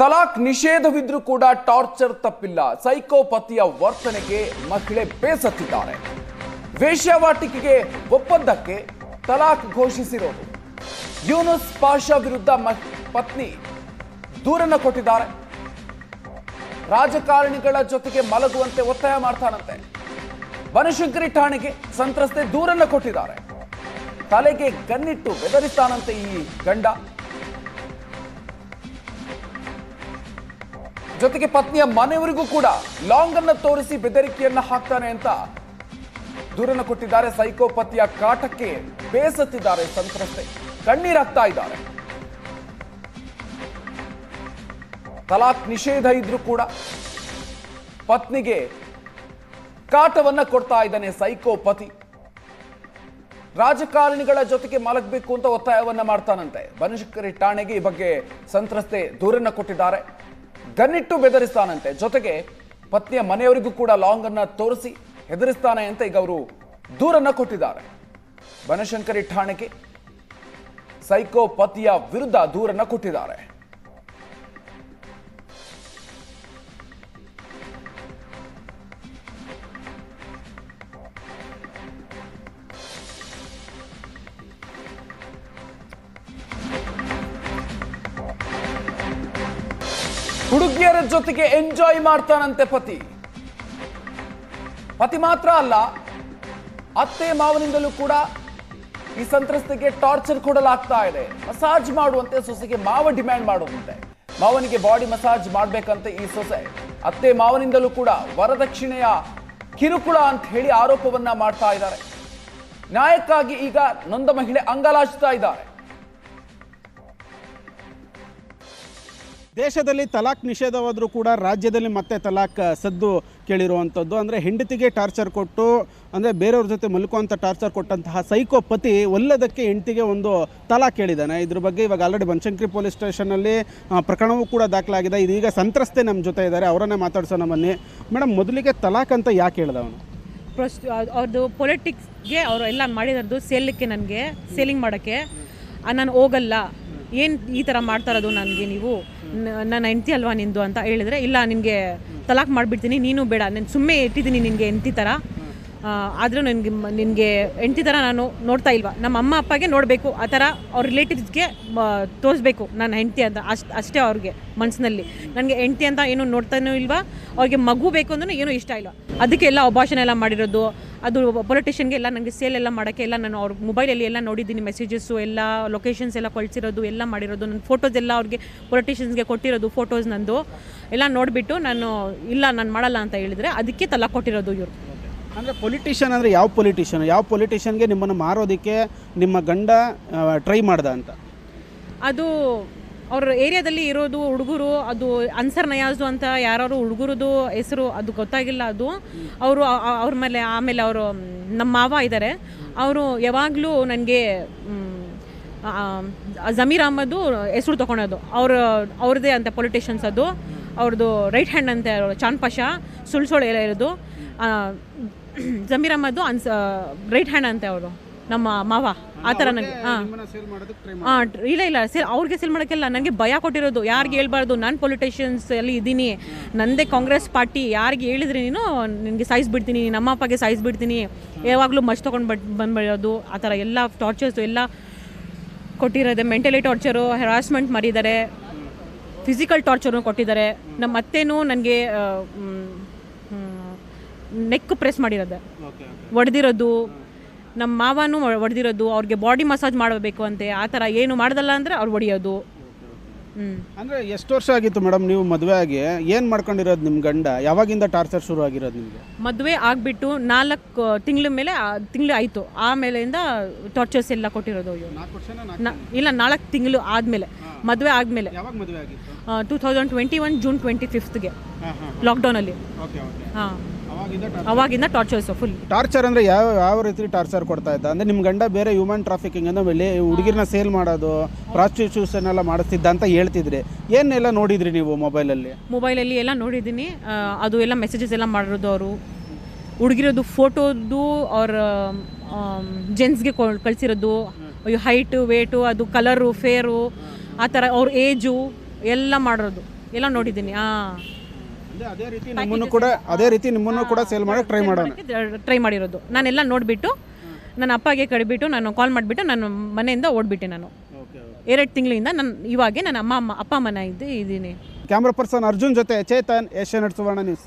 ತಲಾಕ್ ನಿಷೇಧವಿದ್ರೂ ಕೂಡ ಟಾರ್ಚರ್ ತಪ್ಪಿಲ್ಲ. ಸೈಕೋಪತಿಯ ವರ್ತನೆಗೆ ಮಹಿಳೆ ಬೇಸತ್ತಿದ್ದಾರೆ. ವೇಶ್ಯಾವಾಟಿಕೆಗೆ ಒಪ್ಪಂದಕ್ಕೆ ತಲಾಕ್ ಘೋಷಿಸಿರೋದು. ಯೂನುಸ್ ಪಾಷಾ ವಿರುದ್ಧ ಪತ್ನಿ ದೂರನ್ನು ಕೊಟ್ಟಿದ್ದಾರೆ. ರಾಜಕಾರಣಿಗಳ ಜೊತೆಗೆ ಮಲಗುವಂತೆ ಒತ್ತಾಯ ಮಾಡ್ತಾನಂತೆ. ಬನಶಂಕರಿ ಠಾಣೆಗೆ ಸಂತ್ರಸ್ತೆ ದೂರನ್ನು ಕೊಟ್ಟಿದ್ದಾರೆ. ತಲೆಗೆ ಗನ್ನಿಟ್ಟು ಬೆದರಿಸ್ತಾನಂತೆ ಈ ಗಂಡ. ಜೊತೆಗೆ ಪತ್ನಿಯ ಮನೆಯವರಿಗೂ ಕೂಡ ಲಾಂಗ್ ಅನ್ನ ತೋರಿಸಿ ಬೆದರಿಕೆಯನ್ನ ಹಾಕ್ತಾನೆ ಅಂತ ದೂರನ್ನು ಕೊಟ್ಟಿದ್ದಾರೆ ಸೈಕೋಪತಿಯ ಕಾಟಕ್ಕೆ ಬೇಸತ್ತಿದ್ದಾರೆ ಸಂತ್ರಸ್ತೆ. ಕಣ್ಣೀರಾಗ್ತಾ ಇದ್ದಾರೆ. ತಲಾಕ್ ನಿಷೇಧ ಇದ್ರೂ ಕೂಡ ಪತ್ನಿಗೆ ಕಾಟವನ್ನ ಕೊಡ್ತಾ ಇದ್ದಾನೆ ಸೈಕೋಪತಿ ರಾಜಕಾರಣಿಗಳ ಜೊತೆಗೆ ಮಲಗಬೇಕು ಅಂತ ಒತ್ತಾಯವನ್ನ ಮಾಡ್ತಾನಂತೆ. ಬನಶಂಕರಿ ಠಾಣೆಗೆ ಈ ಬಗ್ಗೆ ಸಂತ್ರಸ್ತೆ ದೂರನ್ನ ಕೊಟ್ಟಿದ್ದಾರೆ. ಗನ್ನಿಟ್ಟು ಬೆದರಿಸ್ತಾನಂತೆ. ಜೊತೆಗೆ ಪತ್ನಿಯ ಮನೆಯವರಿಗೂ ಕೂಡ ಲಾಂಗ್ ಅನ್ನ ತೋರಿಸಿ ಹೆದರಿಸ್ತಾನೆ ಅಂತ ಈಗ ಅವರು ದೂರನ್ನ ಕೊಟ್ಟಿದ್ದಾರೆ. ಬನಶಂಕರಿ ಠಾಣೆಗೆ ಸೈಕೋಪತಿಯ ವಿರುದ್ಧ ದೂರನ್ನ ಕೊಟ್ಟಿದ್ದಾರೆ. ಹುಡುಗಿಯರ ಜೊತೆಗೆ ಎಂಜಾಯ್ ಮಾಡ್ತಾನಂತೆ ಪತಿ. ಪತಿ ಮಾತ್ರ ಅಲ್ಲ, ಅತ್ತೆ ಮಾವನಿಂದಲೂ ಕೂಡ ಈ ಸಂತ್ರಸ್ತೆಗೆ ಟಾರ್ಚರ್ ಕೊಡಲಾಗ್ತಾ ಇದೆ. ಮಸಾಜ್ ಮಾಡುವಂತೆ ಸೊಸೆಗೆ ಮಾವ ಡಿಮ್ಯಾಂಡ್ ಮಾಡುವಂತೆ. ಮಾವನಿಗೆ ಬಾಡಿ ಮಸಾಜ್ ಮಾಡಬೇಕಂತೆ ಈ ಸೊಸೆ. ಅತ್ತೆ ಮಾವನಿಂದಲೂ ಕೂಡ ವರದಕ್ಷಿಣೆಯ ಕಿರುಕುಳ ಅಂತ ಹೇಳಿ ಆರೋಪವನ್ನ ಮಾಡ್ತಾ ಇದ್ದಾರೆ. ನ್ಯಾಯಕ್ಕಾಗಿ ಈಗ ನೊಂದ ಮಹಿಳೆ ಅಂಗಲಾಚ್ತಾ ಇದ್ದಾರೆ. ದೇಶದಲ್ಲಿ ತಲಾಖ್ ನಿಷೇಧವಾದರೂ ಕೂಡ ರಾಜ್ಯದಲ್ಲಿ ಮತ್ತೆ ತಲಾಖ್ ಸದ್ದು ಕೇಳಿರುವಂಥದ್ದು. ಅಂದರೆ ಹೆಂಡತಿಗೆ ಟಾರ್ಚರ್ ಕೊಟ್ಟು, ಅಂದರೆ ಬೇರೆಯವ್ರ ಜೊತೆ ಮಲ್ಕುವಂಥ ಟಾರ್ಚರ್ ಕೊಟ್ಟಂತಹ ಸೈಕೋಪತಿ ಒಲ್ಲದಕ್ಕೆ ಹೆಂಡತಿಗೆ ಒಂದು ತಲಾಖ್ ಕೇಳಿದ್ದಾನೆ. ಇದ್ರ ಬಗ್ಗೆ ಇವಾಗ ಆಲ್ರೆಡಿ ಬನಶಂಕರಿ ಪೊಲೀಸ್ ಸ್ಟೇಷನಲ್ಲಿ ಪ್ರಕರಣವೂ ಕೂಡ ದಾಖಲಾಗಿದೆ. ಇದೀಗ ಸಂತ್ರಸ್ತೆ ನಮ್ಮ ಜೊತೆ ಇದ್ದಾರೆ. ಅವರನ್ನೇ ಮಾತಾಡ್ಸೋಣ ಬನ್ನಿ. ಮೇಡಮ್, ಮೊದಲಿಗೆ ತಲಾಖ್ ಅಂತ ಯಾಕೆ ಹೇಳಿದ ಅವನು? ಪ್ರೊಸ್ ಅವ್ರದ್ದು ಪೊಲಿಟಿಕ್ಸ್ಗೆ ಅವರು ಎಲ್ಲ ಮಾಡಿರೋದು ಸೇಲಿಕ್ಕೆ ನನಗೆ ಸೇಲಿಂಗ್ ಮಾಡೋಕ್ಕೆ. ನಾನು ಹೋಗಲ್ಲ. ಏನು ಈ ಥರ ಮಾಡ್ತಾರದು ನನಗೆ ನೀವು? ನನ್ನ ಹೆಂಡ್ತಿ ಅಲ್ವಾ ನಿಂದು ಅಂತ ಹೇಳಿದ್ರೆ, ಇಲ್ಲ, ನಿನಗೆ ತಲಾಕ್ ಮಾಡಿಬಿಡ್ತೀನಿ, ನೀನು ಬೇಡ. ನಾನು ಸುಮ್ಮನೆ ಇಟ್ಟಿದ್ದೀನಿ ನಿನಗೆ ಹೆಂಡ್ತಿ ಥರ ಆದರೂ ನನಗೆ ನಿನಗೆ ಹೆಂಡ್ತಿ ಥರ ನಾನು ನೋಡ್ತಾ ಇಲ್ವಾ? ನಮ್ಮ ಅಮ್ಮ ಅಪ್ಪಗೆ ನೋಡಬೇಕು, ಆ ಥರ ಅವ್ರ ರಿಲೇಟಿವ್ಸ್ಗೆ ತೋರಿಸ್ಬೇಕು ನನ್ನ ಹೆಂಡತಿ ಅಂತ, ಅಷ್ಟು, ಅಷ್ಟೇ ಅವ್ರಿಗೆ ಮನಸ್ಸಿನಲ್ಲಿ ನನಗೆ ಹೆಂಡತಿ ಅಂತ ಏನು ನೋಡ್ತಾನೂ ಇಲ್ವಾ? ಅವ್ರಿಗೆ ಮಗು ಬೇಕು ಅಂದ್ರೂ ಏನೂ ಇಷ್ಟ ಇಲ್ಲ ಅದಕ್ಕೆ ಎಲ್ಲ ಅಭಾಷಣ ಎಲ್ಲ ಮಾಡಿರೋದು, ಅದು ಪೊಲಿಟಿಷಿಯನ್ಗೆ ಎಲ್ಲ ನನಗೆ ಸೇಲ್ ಎಲ್ಲ ಮಾಡೋಕ್ಕೆ ಎಲ್ಲ ನಾನು ಅವ್ರ ಮೊಬೈಲಲ್ಲಿ ಎಲ್ಲ ನೋಡಿದ್ದೀನಿ ಮೆಸೇಜಸ್ಸು ಎಲ್ಲ ಲೊಕೇಶನ್ಸ್ ಎಲ್ಲ ಕಳಿಸಿರೋದು, ಎಲ್ಲ ಮಾಡಿರೋದು, ನನ್ನ ಫೋಟೋಸ್ ಎಲ್ಲ ಅವ್ರಿಗೆ ಪೊಲಿಟಿಷಿಯನ್ಸ್ಗೆ ಕೊಟ್ಟಿರೋದು ಫೋಟೋಸ್ ನಂದು. ಎಲ್ಲ ನೋಡಿಬಿಟ್ಟು ನಾನು, ಇಲ್ಲ, ನಾನು ಮಾಡಲ್ಲ ಅಂತ ಹೇಳಿದರೆ ಅದಕ್ಕೆ ತಲಾ ಕೊಟ್ಟಿರೋದು ಇವರು. ಅಂದರೆ ಪೊಲಿಟಿಷಿಯನ್ ಅಂದರೆ ಯಾವ ಪೊಲಿಟಿಷಿಯನ್ ಯಾವ ಪೊಲಿಟಿಷಿಯನ್ಗೆ ನಿಮ್ಮನ್ನು ಮಾರೋದಕ್ಕೆ ನಿಮ್ಮ ಗಂಡ ಟ್ರೈ ಮಾಡ್ದ ಅಂತ? ಅದು ಅವ್ರ ಏರಿಯಾದಲ್ಲಿ ಇರೋದು ಹುಡುಗರು, ಅದು ಅನ್ಸರ್ ನಯಾಜು ಅಂತ ಯಾರು ಹುಡುಗರದು ಹೆಸರು ಅದು ಗೊತ್ತಾಗಿಲ್ಲ ಅದು. ಅವರು ಅವ್ರ ಮೇಲೆ, ಆಮೇಲೆ ಅವರು ನಮ್ಮ ಮಾವ ಇದ್ದಾರೆ ಅವರು ಯಾವಾಗಲೂ ನನಗೆ ಜಮೀರ್ ಅಹಮದು ಹೆಸರು ತೊಗೊಳೋದು ಅವರು, ಅವ್ರದ್ದೇ ಅಂತ ಪೊಲಿಟಿಷಿಯನ್ಸ್ ಅದು. ಅವ್ರದ್ದು ರೈಟ್ ಹ್ಯಾಂಡ್ ಅಂತ ಚಾನ್ ಪಾಷಾ ಸುಳ್ಸೋಳು ಎಲ್ಲ ಇರೋದು. ಜಮೀರ್ ಅಹಮ್ಮದ್ದು ಅನ್ಸ ರೈಟ್ ಹ್ಯಾಂಡ್ ಅಂತೆ ಅವರು ನಮ್ಮ ಮಾವ ಆ ಥರ ನನಗೆ ಹಾಂ. ಹಾಂ ಇಲ್ಲ ಇಲ್ಲ ಸೇಲ್ ಅವ್ರಿಗೆ ಸೇಲ್ ಮಾಡೋಕ್ಕೆಲ್ಲ ನನಗೆ ಭಯ ಕೊಟ್ಟಿರೋದು ಯಾರಿಗೆ ಹೇಳ್ಬಾರ್ದು ನಾನು ಪೊಲಿಟಿಷಿಯನ್ಸ್ ಅಲ್ಲಿ ಇದ್ದೀನಿ ನಂದೇ ಕಾಂಗ್ರೆಸ್ ಪಾರ್ಟಿ ಯಾರಿಗೆ ಹೇಳಿದ್ರೆ ನೀನು ನಿನಗೆ ಸಾಯಿಸ್ಬಿಡ್ತೀನಿ ನಮ್ಮ ಅಪ್ಪಗೆ ಸಾಯಿಸ್ಬಿಡ್ತೀನಿ ಯಾವಾಗಲೂ ಮಚ್ ತೊಗೊಂಡು ಬಟ್ ಬಂದ್ಬಿಡೋದು ಆ ಥರ ಎಲ್ಲ ಟಾರ್ಚರ್ಸು ಎಲ್ಲ ಕೊಟ್ಟಿರೋದೆ ಮೆಂಟಲಿ ಟಾರ್ಚರು ಹೆರಾಸ್ಮೆಂಟ್ ಮಾಡಿದ್ದಾರೆ. ಫಿಸಿಕಲ್ ಟಾರ್ಚರ್ನು ಕೊಟ್ಟಿದ್ದಾರೆ. ನಮ್ಮ ಅತ್ತೆನೂ ನನಗೆ ನೆಕ್ ಪ್ರೆಸ್ ಮಾಡಿರೋದೆ. ಒಡೆದಿರೋದು. ಹೊಡೆದಿರೋದು ನಮ್ಮ ಮಾವನೂ ಒಡೆದಿರೋದು. ಅವ್ರಿಗೆ ಬಾಡಿ ಮಸಾಜ್ ಮಾಡಬೇಕು ಅಂತೆ. ಆ ಥರ ಏನು ಮಾಡ್ದಲ್ಲ ಅಂದರೆ ಅವ್ರು ಒಡೆಯೋದು ಹ್ಞೂ ಅಂದರೆ ಎಷ್ಟು ವರ್ಷ ಆಗಿತ್ತು ಮೇಡಮ್ ನೀವು ಮದುವೆ ಆಗಿ? ಏನು ಮಾಡ್ಕೊಂಡಿರೋದು ನಿಮ್ಮ ಗಂಡ? ಯಾವಾಗಿಂದ ಟಾರ್ಚರ್ ಶುರು ಆಗಿರೋದು ನಿಮಗೆ? ಮದುವೆ ಆಗಿಬಿಟ್ಟು ನಾಲ್ಕು ತಿಂಗಳ ಮೇಲೆ ತಿಂಗಳು ಆಯಿತು. ಆಮೇಲೆಯಿಂದ ಟಾರ್ಚರ್ಸ್ ಎಲ್ಲ ಕೊಟ್ಟಿರೋದು ಇಲ್ಲ ನಾಲ್ಕು ತಿಂಗಳು ಆದಮೇಲೆ. ಮದುವೆ ಆದಮೇಲೆ ಯಾವಾಗ ಮದುವೆ ಆಗಿತ್ತು? Two thousand twenty one June twenty ಫಿಫ್ತ್ಗೆ ಅಲ್ಲಿ. ಲಾಕ್ಡೌನಲ್ಲಿ ಓಕೆ ಓಕೆ ಹಾಂ. ಅವಾಗಿಂದ ಟಾರ್ಚರ್ಸ್ ಫುಲ್ ಟಾರ್ಚರ್ ಅಂದರೆ ಯಾವ ಯಾವ ರೀತಿ ಟಾರ್ಚರ್ ಕೊಡ್ತಾ ಇದ್ದ? ಅಂದರೆ ನಿಮ್ಮ ಗಂಡ ಬೇರೆ ಹ್ಯೂಮನ್ ಟ್ರಾಫಿಕಿಂಗ್ ಅಂದ್ರೆ ಮೇಲೆ ಹುಡುಗಿರನ್ನ ಸೇಲ್ ಮಾಡೋದು ಪ್ರಾಸ್ಟಿಟ್ಯೂಷನ್ ಎಲ್ಲ ಮಾಡಿಸ್ತಿದ್ದ ಅಂತ ಹೇಳ್ತಿದ್ರಿ. ಏನೆಲ್ಲ ನೋಡಿದ್ರಿ ನೀವು ಮೊಬೈಲಲ್ಲಿ ಮೊಬೈಲಲ್ಲಿ ಎಲ್ಲ ನೋಡಿದ್ದೀನಿ. ಅದು ಎಲ್ಲ ಮೆಸೇಜಸ್ ಎಲ್ಲ ಮಾಡಿರೋದು ಅವರು. ಹುಡುಗಿರೋದು ಫೋಟೋದು ಅವ್ರ ಜೆಂಟ್ಸ್ಗೆ ಕಳಿಸಿರೋದು. ಹೈಟು ವೇಟು ಅದು ಕಲರು ಫೇರು ಆ ಥರ ಅವ್ರ ಏಜು ಎಲ್ಲ ಮಾಡಿರೋದು. ಎಲ್ಲ ನೋಡಿದ್ದೀನಿ ಹಾಂ ಅದೇ ರೀತಿ ನಿಮ್ಮನ್ನು ಕೂಡ ಅದೇ ರೀತಿ ನಿಮ್ಮನ್ನು ಕೂಡ ಸೇಲ್ ಮಾಡಕ್ಕೆ ಟ್ರೈ ಮಾಡೋಣ. ಟ್ರೈ ಮಾಡಿರೋದು. ನಾನೆಲ್ಲ ನೋಡಿಬಿಟ್ಟು ನನ್ನ ಅಪ್ಪಗೆ ಕಡಿಬಿಟ್ಟು ನಾನು ಕಾಲ್ ಮಾಡಿಬಿಟ್ಟು ನಾನು ಮನೆಯಿಂದ ಓಡ್ಬಿಟ್ಟೆ ನಾನು. ಎರಡು ತಿಂಗಳಿಂದ ನಾನು ಇವಾಗೆ ನನ್ನ ಅಮ್ಮ ಅಮ್ಮ ಅಪ್ಪ ಅಮ್ಮನ ಇದ್ದು ಇದ್ದೀನಿ. ಕ್ಯಾಮ್ರಾ ಪರ್ಸನ್ ಅರ್ಜುನ್ ಜೊತೆ Chetan Asianet Suvarna news